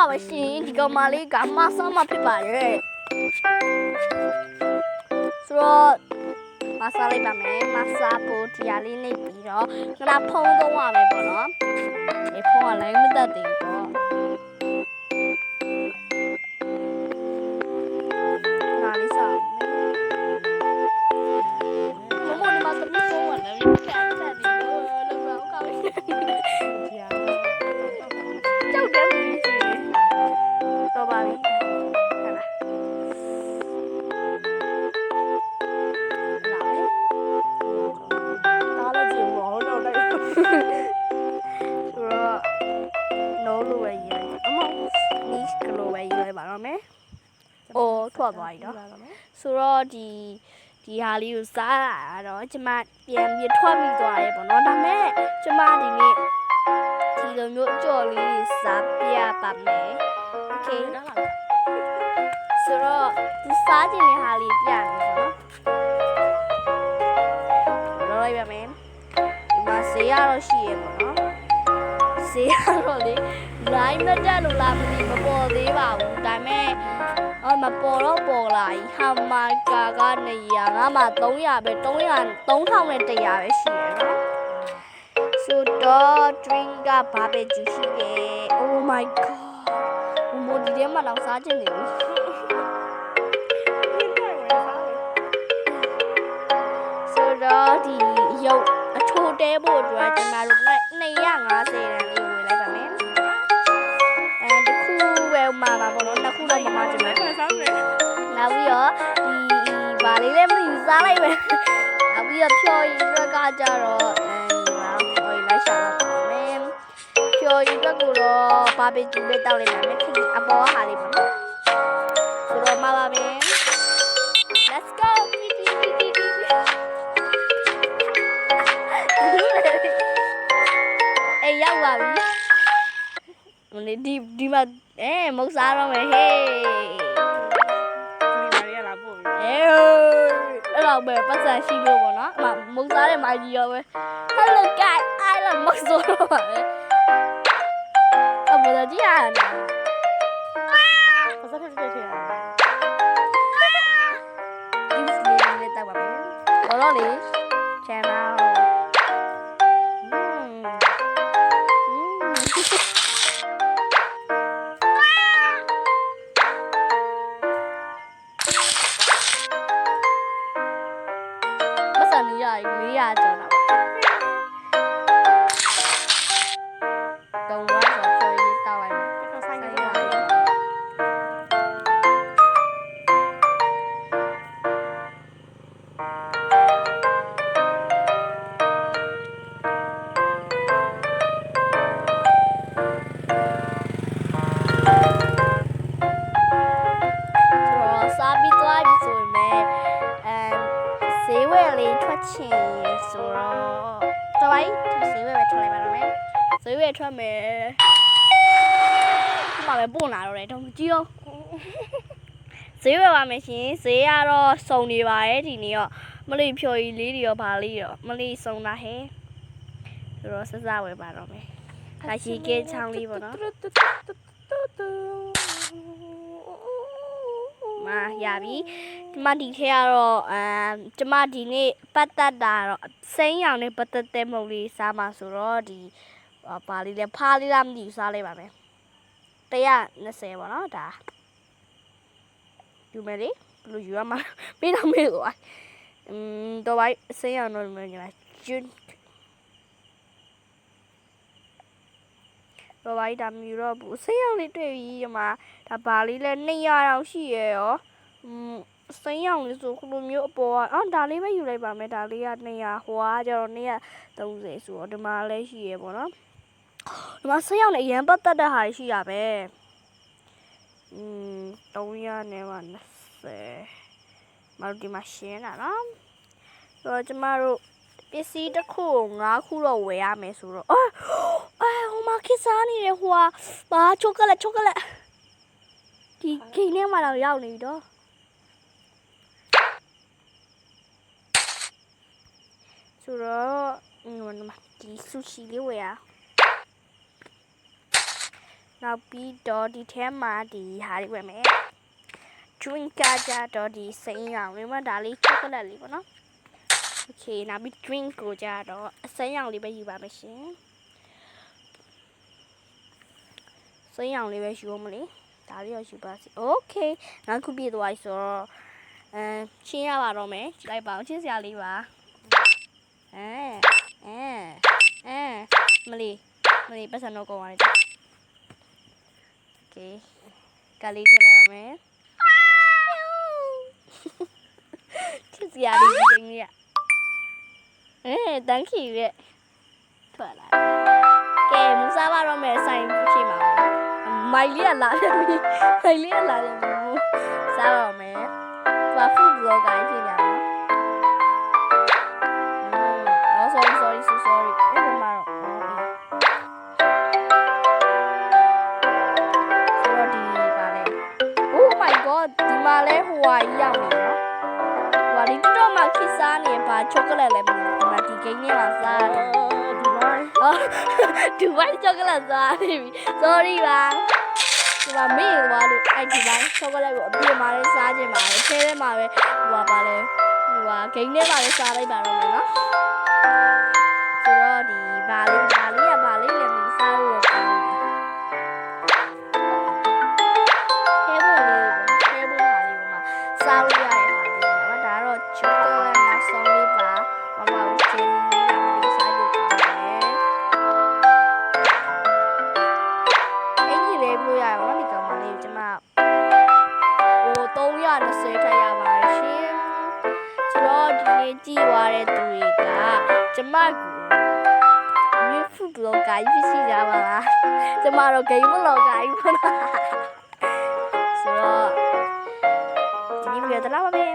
ပါပဲရှင်ဒီကောင်မလေးကမဆမ်းမဖြစ်ပါတယ်ဆိုတော့မဆားလိုက်ပါမယ်မဆားဖို့ဒီဟာလေးနှိပ်ပြီးတော့ခဏဖုံးသုံးရမယ်ပေါ့နော်ဒီဖုံးကလည်းမတတ်သေးဘူးပေါ့နားလေးစားမယ်မမဒီမှာသမီးဖုံးကလည်းပြန်တက်နေလို့လောက်တော့ကောင်းတယ်ကြော ဆိုတော့ no လို့ပဲရေးလိုက်အမ niche ကလို့ပဲရေးလိုက်ပါတော့မယ်။အိုးထွက်သွားပြီနော်။ဆိုတော့ဒီဒီဟာလေးကိုစားလာတော့ကျမပြန်ပြီးထွက်ပြီးသွားရဲပေါ့နော်။ဒါပေမဲ့ကျမဒီနေ့ဒီလိုမျိုးအကြော်လေးတွေစားပြပါမယ်။ Okay ဒါလားဆိုတော့ဒီစားခြင်းတဲ့ဟာလေးပြမယ်ပေါ့နော်။လောလိုက်ပါမယ်။ဒီမှာ ဈေးရတော့ရှိရပေါ့နော်။ဈေးရတော့လေ line မတက်လို့လားမသိမပေါ်သေးပါဘူး။ဒါပေမဲ့အော်မပေါ်တော့ပေါ်လာပြီ။ဟာမာကာကနေရငါမှ300ပဲ300 3100ပဲရှိရနော်။ဆိုတော့ drink ကဘာပဲဂျူရှိခဲ့။ Oh my god ။မိုဒီထဲမှာတော့စားခြင်းနေပြီ။ တဲဖို့အတွက်ကျမတို့250တန်လေးကိုဝယ်လိုက်ပါမယ်။အဲတစ်ခုပဲမှာပါဘောနော်နှစ်ခုတော့မမကျမလည်းစားမယ်နောက်ပြီးတော့ဒီဒီဗာလေးလည်းမသိဘူးစားလိုက်ပဲ။နောက်ပြီးတော့ဖြော်ရည်အတွက်ကကြတော့အဲဒီမှာဖြော်ရည်လိုက်ရှာတော့ပါမယ်။ဖြော်ရည်အတွက်ကိုတော့ဘာဘေကျူလေးတောက်လိုက်ပါမယ်ခီအပေါ်ကဟာလေးပါနော်။ဆိုတော့မှာပါမ ရောက်ပါပြီ။မနေ့ဒီဒီမှာအဲမုတ်စားတော့မယ်ဟေးဒီမာရီယာလာပို့ပြီအေးအဲ့တော့ပဲပတ်စံရှိလို့ပေါ့နော်အမမုတ်စားတဲ့မိုင်းကြီးရောပဲ Hello guys I love မုတ်ဆိုးတော့ပါပဲအဘောတကြီးအားနာဘာသာဖြစ်ဖြစ်ထည့်ရဒီစလေးလေးတောက်ပါမယ်ဘောတော့လေ channel ပတ်စံလေးရ400ကျော်တော့တုံး ချင်ဆိုတော့တော်ပါပြီဈေးဝယ်ပဲထွက်လိုက်ပါတော့မယ်ဈေးဝယ်ထွက်မယ်ဒီမှာပဲပို့လာတော့တယ်တော့မကြည့်တော့ဈေးဝယ်ပါမယ်ရှင်ဈေးကတော့စုံနေပါတယ်ဒီနေ့တော့မလေးဖြော်ရီလေးတွေရောဗာလေးရောမလေးစုံတာဟဲ့ဆိုတော့စစဝယ်ပါတော့မယ်ဒါရှိကဲချောင်းလေးပေါ့နော်မ ရပြီဒီမှာဒီထဲကတော့အမ်ကျမဒီနေ့ပတ်သက်တာတော့စိမ်းရောင်နဲ့ပတ်သက်တဲ့မုတ်လေးစားမှာဆိုတော့ဒီပါလေးလဲဖားလေးလားမသိဘူးစားလိုက်ပါမယ်120ပေါ့နော်ဒါယူမယ်လေဘယ်လိုယူရမှာမင်းတော့မေးကွာอืมတော့ဘိုင်းစိမ်းရောင်တော့မင်းကကျွန်းတော့ဘိုင်းဒါမြူတော့ဘူးစိမ်းရောင်လေးတွေ့ပြီးဒီမှာဒါဘာလေးလဲ200တောင်ရှိရရော စိမ်းရောင်လေးဆိုခုလိုမျိုးအပေါ်ကအော်ဒါလေးပဲယူလိုက်ပါမယ်ဒါလေးက200ဟိုကကျတော့230ဆိုတော့ဒီမှာလည်းရှိရပေါ့နော်ဒီမှာစိမ်းရောင်လေးအရန်ပတ်သက်တဲ့ဟာရှိရပဲอืม300နဲ့မှ20မတို့ဒီမှာရှင်းတာနော်ဆိုတော့ကျမတို့ပစ္စည်းတစ်ခုကို9ခုတော့ဝယ်ရမယ်ဆိုတော့အော်အဲဟိုမှာခစ်စားနေတယ်ဟိုဟာဘာချိုကလက်ချိုကလက်ဒီဂိမ်းထဲမှာတော့ရောက်နေပြီတော့ ဆိုတော့ဟိုမှာဒီဆူရှီလေးဝယ်ရနောက်ပြီးတော့ဒီထဲမှာဒီဟာလေးဝယ်မယ် drink ကကြတော့ဒီစိမ်းရောင်လေးမှဒါလေး chocolate လေးပေါ့နော် okay နောက်ပြီး drink ကိုကြတော့အစိမ်းရောင်လေးပဲယူပါမယ်ရှင်စိမ်းရောင်လေးပဲယူအောင်မလေးဒါလေးရောယူပါစီ okay နောက်ခုပြည့်သွားပြီဆိုတော့အဲချင်းရပါတော့မယ်ကြည့်လိုက်ပါအောင်ချင်းစရာလေးပါ အဲအဲအဲမလေးမလေးပတ်စံတော့ကုန်ပါလေ okay ကလေးထည့်လိုက်ပါမယ်ချစ်စရာလေးဒီကိန်းလေးอ่ะအဲတန်းခီရဲ့ထွက်လာကဲမစားပါတော့မယ်ဆိုင်ဖြစ်မှာမိုင်လေးကလာတယ်ပြီမိုင်လေးကလာတယ်ပြီစားပါမယ်သူက food blogger ဖြစ်နေတယ် မှာလဲဟိုဟာကြီးရောက်နေနော်ဟိုဟာဒီတော့မှခစ်စားနေပါချောကလက်လဲမလို့ဒီမှာဒီဂိမ်းထဲမှာစားတယ်ဒီမိုင်းအော်ဒူဘိုင်းချောကလက်စားနေပြီ sorry ပါဒီမှာမေ့သွားလို့အဲ့ဒီဘိုင်းချောကလက်ကိုအပြည့်မှာလဲစားခြင်းပါလေထဲထဲမှာပဲဟိုဟာပါလဲဟိုဟာဂိမ်းထဲမှာပဲစားလိုက်ပါတော့မယ်နော် ကြည့်သွားတဲ့သူတွေကကျမကိုမြို့ဖူဘလော့ဂါကြီးဖြစ်ကြပါလားကျမတော့ဂိမ်းဘလော့ဂါကြီးပါလားဆိုတော့ဒီဗီဒီယိုတော့လာပါမယ်